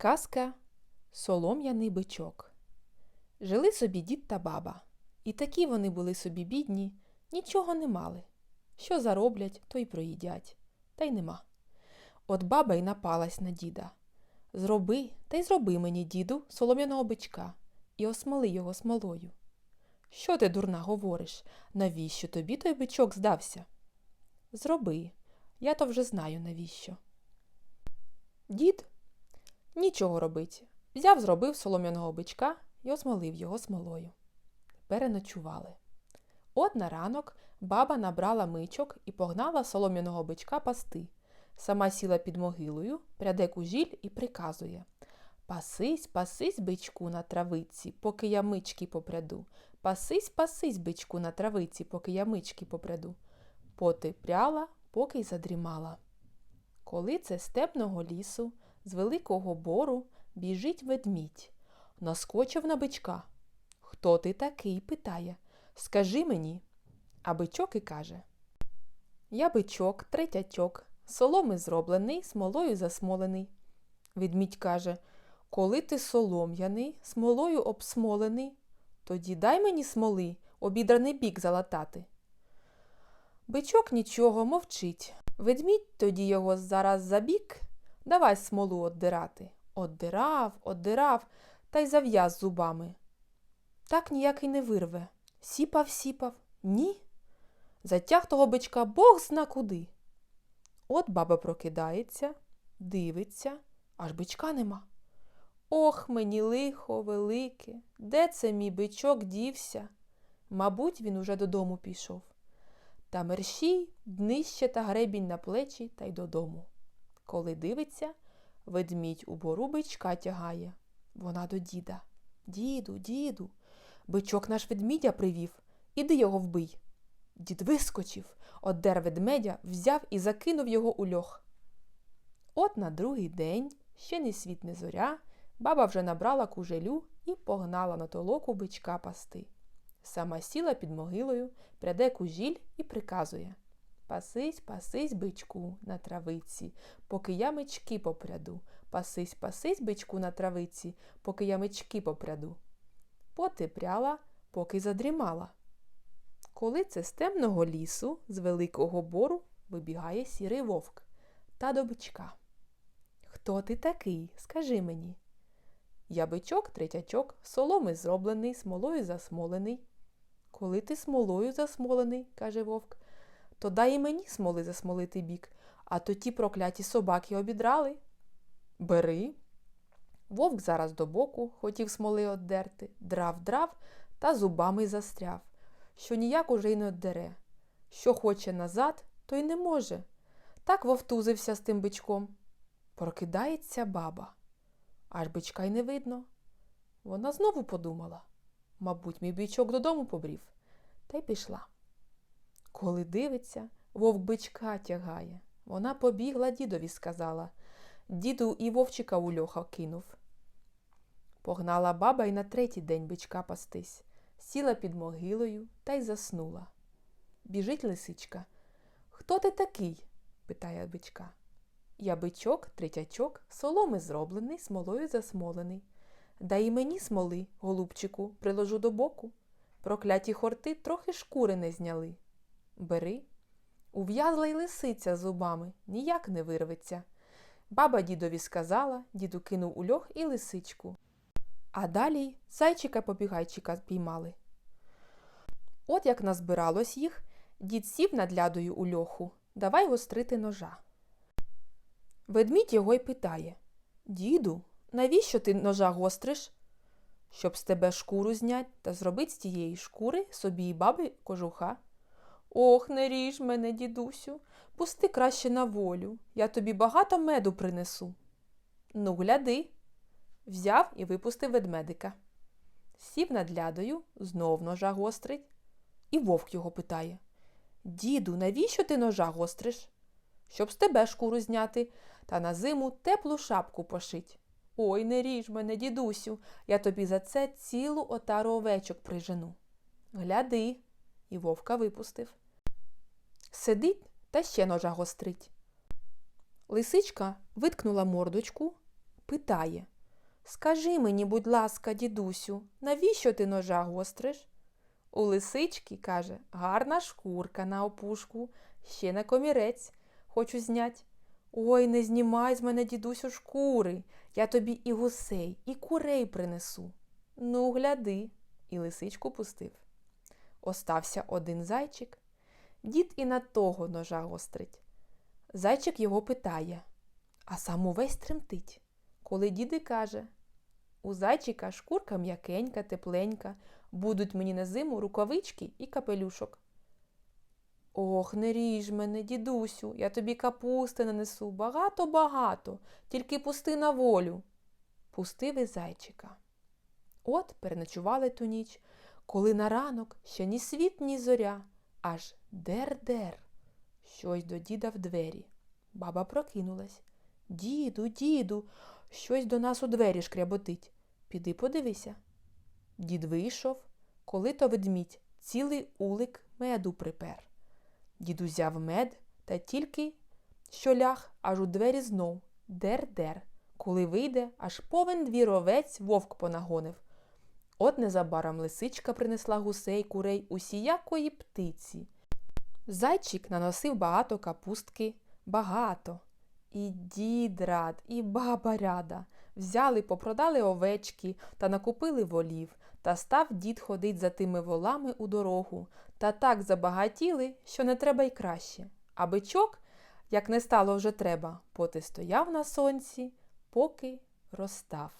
Казка Солом'яний бичок. Жили собі дід та баба. І такі вони були собі бідні, нічого не мали. Що зароблять, то й проїдять. Та й нема. От баба й напалась на діда. Зроби, та й зроби мені, діду, солом'яного бичка і осмоли його смолою. Що ти, дурна, говориш? Навіщо тобі той бичок здався? Зроби, я то вже знаю навіщо. Дід Нічого робить. Взяв, зробив солом'яного бичка і осмолив його смолою. Переночували. От на ранок баба набрала мичок і погнала солом'яного бичка пасти. Сама сіла під могилою, пряде кужіль і приказує Пасись, пасись, бичку на травиці, поки я мички попряду. Пасись, пасись, бичку на травиці, поки я мички попряду. Поти пряла, поки й задрімала. Коли це степного лісу, з великого бору біжить ведмідь. Наскочив на бичка. Хто ти такий? питає. Скажи мені. А бичок і каже Я бичок, третячок, соломи зроблений, смолою засмолений. Ведмідь каже Коли ти солом'яний, смолою обсмолений, тоді дай мені смоли, обідраний бік залатати. Бичок нічого мовчить. Ведмідь тоді його зараз забік, давай смолу оддирати. Оддирав, оддирав та й зав'яз зубами. Так ніякий не вирве. Сіпав, сіпав. Ні. Затяг того бичка бог зна куди. От баба прокидається, дивиться, аж бичка нема. Ох, мені лихо велике, де це мій бичок дівся? Мабуть, він уже додому пішов. Та мерщій, днище та гребінь на плечі та й додому. Коли дивиться, ведмідь у бору бичка тягає. Вона до діда. Діду, діду, бичок наш ведмідя привів. Іди його вбий. Дід вискочив, оддер ведмедя, взяв і закинув його у льох. От на другий день, ще ні світ, ні зоря, баба вже набрала кужелю і погнала на толоку бичка пасти. Сама сіла під могилою, пряде кужіль і приказує Пасись, пасись, бичку, на травиці, поки я мечки попряду. Пасись, пасись, бичку на травиці, поки я мечки попряду. Поти пряла, поки задрімала. Коли це з темного лісу, з великого бору, вибігає сірий вовк та до бичка. Хто ти такий? Скажи мені. Я бичок, третячок, соломи зроблений, смолою засмолений. Коли ти смолою засмолений, каже вовк, то дай і мені смоли засмолити бік, а то ті прокляті собаки обідрали. Бери. Вовк зараз до боку хотів смоли оддерти, драв драв та зубами застряв, що ніяк уже й не оддере. Що хоче назад, то й не може. Так вовтузився з тим бичком. Прокидається баба. Аж бичка й не видно. Вона знову подумала мабуть, мій бичок додому побрів, та й пішла. Коли дивиться, вовк бичка тягає. Вона побігла дідові, сказала. Діду і вовчика у льоха кинув. Погнала баба й на третій день бичка пастись, сіла під могилою та й заснула. Біжить лисичка. Хто ти такий? питає бичка. Я бичок, третячок, соломи зроблений, смолою засмолений. Дай і мені смоли, голубчику, приложу до боку. Прокляті хорти трохи шкури не зняли. Бери. Ув'язла й лисиця зубами, ніяк не вирветься. Баба дідові сказала, діду кинув у льох і лисичку. А далі зайчика побігайчика піймали. От як назбиралось їх, дід сів над лядою у льоху. Давай гострити ножа. Ведмідь його й питає Діду, навіщо ти ножа гостриш? Щоб з тебе шкуру знять та зробить з тієї шкури собі і баби кожуха. Ох, не ріж мене, дідусю, пусти краще на волю, я тобі багато меду принесу. Ну, гляди. Взяв і випустив ведмедика. Сів над лядою, знов ножа гострить, і вовк його питає Діду, навіщо ти ножа гостриш? Щоб з тебе шкуру зняти та на зиму теплу шапку пошить. Ой, не ріж мене, дідусю, я тобі за це цілу отару овечок прижену. Гляди, і вовка випустив. Сидить та ще ножа гострить. Лисичка виткнула мордочку, питає Скажи мені, будь ласка, дідусю, навіщо ти ножа гостриш? У лисички, каже, гарна шкурка на опушку, ще на комірець хочу знять. Ой, не знімай з мене, дідусю, шкури. Я тобі і гусей, і курей принесу. Ну, гляди, і лисичку пустив. Остався один зайчик. Дід і на того ножа гострить. Зайчик його питає, а сам увесь тремтить. Коли діди каже У зайчика шкурка м'якенька, тепленька, будуть мені на зиму рукавички і капелюшок. Ох, не ріж мене, дідусю, я тобі капусти нанесу багато-багато, тільки пусти на волю. Пустив і зайчика. От переночували ту ніч, коли на ранок ще ні світ, ні зоря, аж дер-дер. Щось до діда в двері. Баба прокинулась. Діду, діду, щось до нас у двері шкряботить. Піди подивися. Дід вийшов, коли то ведмідь цілий улик меду припер. Дід узяв мед та тільки що ляг, аж у двері знов дер-дер. Коли вийде, аж повен двір овець вовк понагонив. От незабаром лисичка принесла гусей, курей, усіякої птиці. Зайчик наносив багато капустки, багато. І дід рад, і баба ряда. Взяли, попродали овечки та накупили волів, та став дід ходить за тими волами у дорогу, та так забагатіли, що не треба й краще. А бичок, як не стало вже треба, поти стояв на сонці, поки розстав.